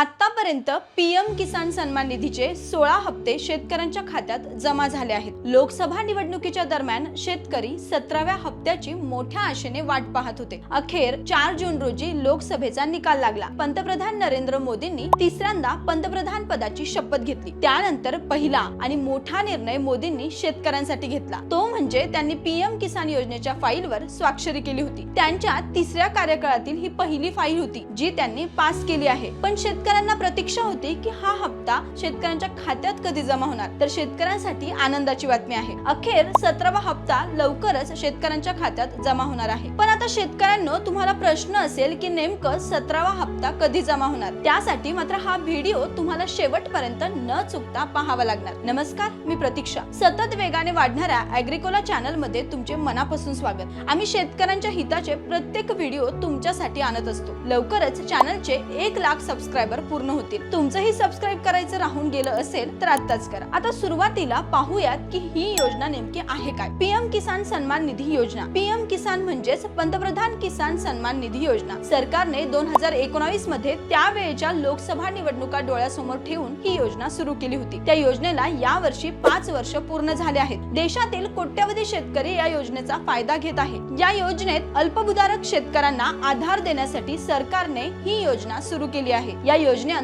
आत्ता आतापर्यंत पीएम किसान सन्मान निधीचे सोळा हप्ते शेतकऱ्यांच्या खात्यात जमा झाले आहेत. लोकसभा निवडणुकीच्या दरम्यान शेतकरी सतराव्या हप्त्याची मोठ्या आशेने वाट पाहत होते. अखेर चार जून रोजी लोकसभेचा निकाल लागला. पंतप्रधान नरेंद्र मोदींनी तिसऱ्यांदा पंतप्रधान पदाची शपथ घेतली. त्यानंतर पहिला आणि मोठा निर्णय मोदींनी शेतकऱ्यांसाठी घेतला. तो म्हणजे त्यांनी पीएम किसान योजनेच्या फाईलवर स्वाक्षरी केली होती. त्यांच्या तिसऱ्या कार्यकाळातील ही पहिली फाईल होती जी त्यांनी पास केली आहे. पण शेतकऱ्यांना प्रतीक्षा होती की हा हप्ता शेतकऱ्यांच्या खात्यात कधी जमा होणार? तर शेतकऱ्यांसाठी आनंदाची बातमी आहे. अखेर सतरावा हप्ता लवकरच शेतकऱ्यांच्या खात्यात जमा होणार आहे. पण आता शेतकऱ्यांनो तुम्हाला प्रश्न असेल की नेमकं सतरावा हप्ता कधी जमा होणार? त्यासाठी मात्र हा व्हिडिओ तुम्हाला शेवटपर्यंत न चुकता पाहावा लागणार. नमस्कार मी प्रतीक्षा. सतत वेगाने वाढणाऱ्या अॅग्रिकोला चॅनलमध्ये तुमचे मनापासून स्वागत. आम्ही शेतकऱ्यांच्या हिताचे प्रत्येक व्हिडिओ तुमच्यासाठी आणत असतो. लवकरच चॅनलचे एक लाख सबस्क्रायबर पूर्ण होतील. तुमचंही सबस्क्राईब करायचं राहून गेलं असेल तर आत्ताच करा. आता सुरुवातीला पाहूयात की ही योजना नेमकी आहे काय. पीएम किसान सन्मान निधी योजना. पीएम किसान म्हणजेच पंतप्रधान किसान सन्मान निधी योजना. सरकारने दोन हजार एकोणावीसमध्ये त्यावेळेच्या लोकसभा निवडणुका डोळ्यासमोर ठेवून ही योजना सुरू केली होती. त्या योजनेला या वर्षी पाच वर्ष पूर्ण झाले आहेत. देशातील कोट्यवधी शेतकरी या योजनेचा फायदा घेत आहेत. या योजनेत अल्पभूधारक शेतकऱ्यांना आधार देण्यासाठी सरकारने ही योजना सुरू केली आहे. या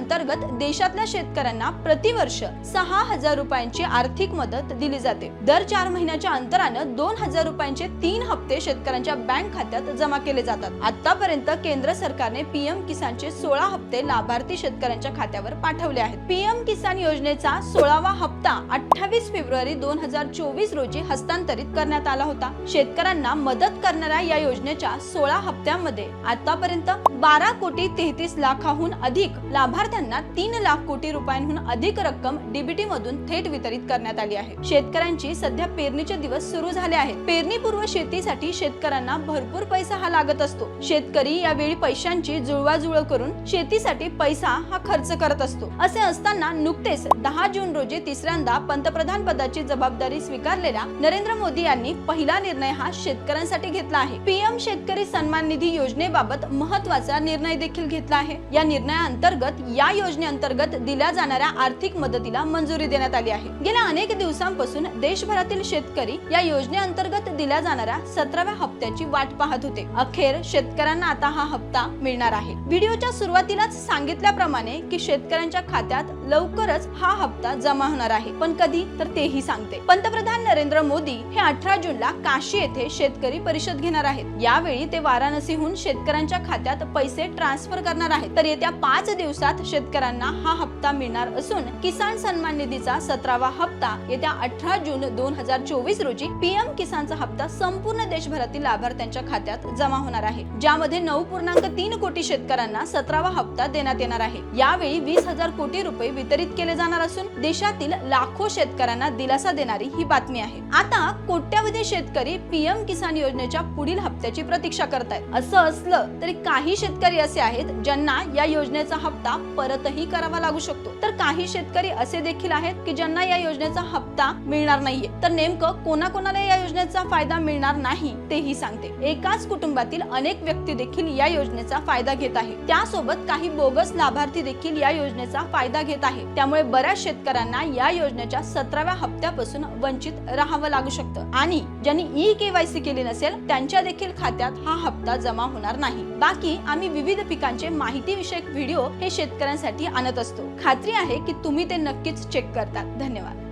अंतर्गत देशातल्या शेतकऱ्यांना प्रतिवर्ष सहा हजार रुपयांची आर्थिक मदत दिली जाते. दर चार महिन्याच्या अंतरानं दोन हजार रुपयांचे तीन हप्ते शेतकऱ्यांच्या बँक खात्यात जमा केले जातात. आतापर्यंत केंद्र सरकारने पीएम किसानचे सोळा हप्ते लाभार्थी शेतकऱ्यांच्या खात्यावर पाठवले आहेत. पीएम किसान योजनेचा सोळावा हप्ता अठ्ठावीस फेब्रुवारी दोन हजार चोवीस रोजी हस्तांतरित करण्यात आला होता. शेतकऱ्यांना मदत करणाऱ्या या योजनेच्या सोळा हप्त्यांमध्ये आतापर्यंत बारा कोटी तेहतीस लाखाहून अधिक लाभार्थ्यांना तीन लाख कोटी रुपयांहून अधिक रक्कम डीबीटी मधून थेट वितरित करण्यात आली आहे. शेतकऱ्यांची सध्या पेरणीचे दिवस सुरू झाले आहेत. पेरणीपूर्व शेतीसाठी शेतकऱ्यांना भरपूर पैसा हा लागत असतो. शेतकरी यावेळी पैशांची जुळवाजुळव करून शेतीसाठी पैसा हा खर्च करत असतो. असे असताना नुकतेच दहा जून रोजी तिसऱ्या पहिल्यांदा पंतप्रधान पदाची जबाबदारी स्वीकारलेल्या नरेंद्र मोदी यांनी पहिला निर्णय हा शेतकऱ्यांसाठी घेतला आहे. पीएम शेतकरी सन्मान निधी योजनेबाबत महत्त्वाचा निर्णय देखील घेतला आहे. या निर्णयाअंतर्गत या योजनेअंतर्गत दिल्या जाणाऱ्या आर्थिक मदतीला मंजुरी देण्यात आली आहे. गेल्या अनेक दिवसांपासून देशभरातील शेतकरी या योजनेअंतर्गत दिल्या जाणाऱ्या सतराव्या हप्त्याची वाट पाहत होते. अखेर शेतकऱ्यांना आता हा हप्ता मिळणार आहे. व्हिडिओच्या सुरुवातीलाच सांगितल्याप्रमाणे की शेतकऱ्यांच्या खात्यात लवकरच हा हप्ता जमा होणार आहे. पण कधी? तर तेही सांगते. पंतप्रधान नरेंद्र मोदी हे अठरा जूनला काशी येथे शेतकरी परिषद घेणार आहेत. यावेळी ते वाराणसीहून शेतकऱ्यांच्या खात्यात पैसे ट्रान्सफर करणार आहेत. तर येत्या पाच दिवसात शेतकऱ्यांना हा हप्ता मिळणार असून किसान सन्मान निधीचा सतरावा हप्ता येत्या अठरा जून दोन हजार चोवीस रोजी पीएम किसानचा हप्ता संपूर्ण देशभरातील लाभार्थ्यांच्या खात्यात जमा होणार आहे. ज्यामध्ये नऊ पूर्णांक तीन कोटी शेतकऱ्यांना सतरावा हप्ता देण्यात येणार आहे. यावेळी वीस हजार कोटी रुपये वितरित केले जाणार असून देशातील लाखो शेतकऱ्यांना दिलासा देणारी ही बातमी आहे. आता कोट्यावधी शेतकरी पीएम किसान योजनेच्या पुढील हप्त्याची प्रतीक्षा करतायत. असं असलं तरी काही शेतकरी असे आहेत ज्यांना या योजनेचा हप्ता परतही करावा लागू शकतो. तर काही शेतकरी असे देखील आहेत की ज्यांना या योजनेचा हप्ता मिळणार नाहीये. तर नेमकं कोणाकोणाला या योजनेचा फायदा मिळणार नाही तेही सांगते. एकाच कुटुंबातील अनेक व्यक्ती देखील या योजनेचा फायदा घेत आहे. त्यासोबत काही बोगस लाभार्थी देखील या योजनेचा फायदा घेत आहे. त्यामुळे बऱ्याच शेतकऱ्यांना या योजनेच्या सतराव्या हप्त्यापासून वंचित राहावं लागू शकतं. आणि ज्यांनी ई केवायसी केली नसेल त्यांच्या देखील खात्यात हा हप्ता जमा होणार नाही. बाकी आम्ही विविध पिकांचे माहिती विषयक व्हिडिओ हे शेतकऱ्यांसाठी आणत असतो. खात्री आहे की तुम्ही ते नक्कीच चेक करतात. धन्यवाद.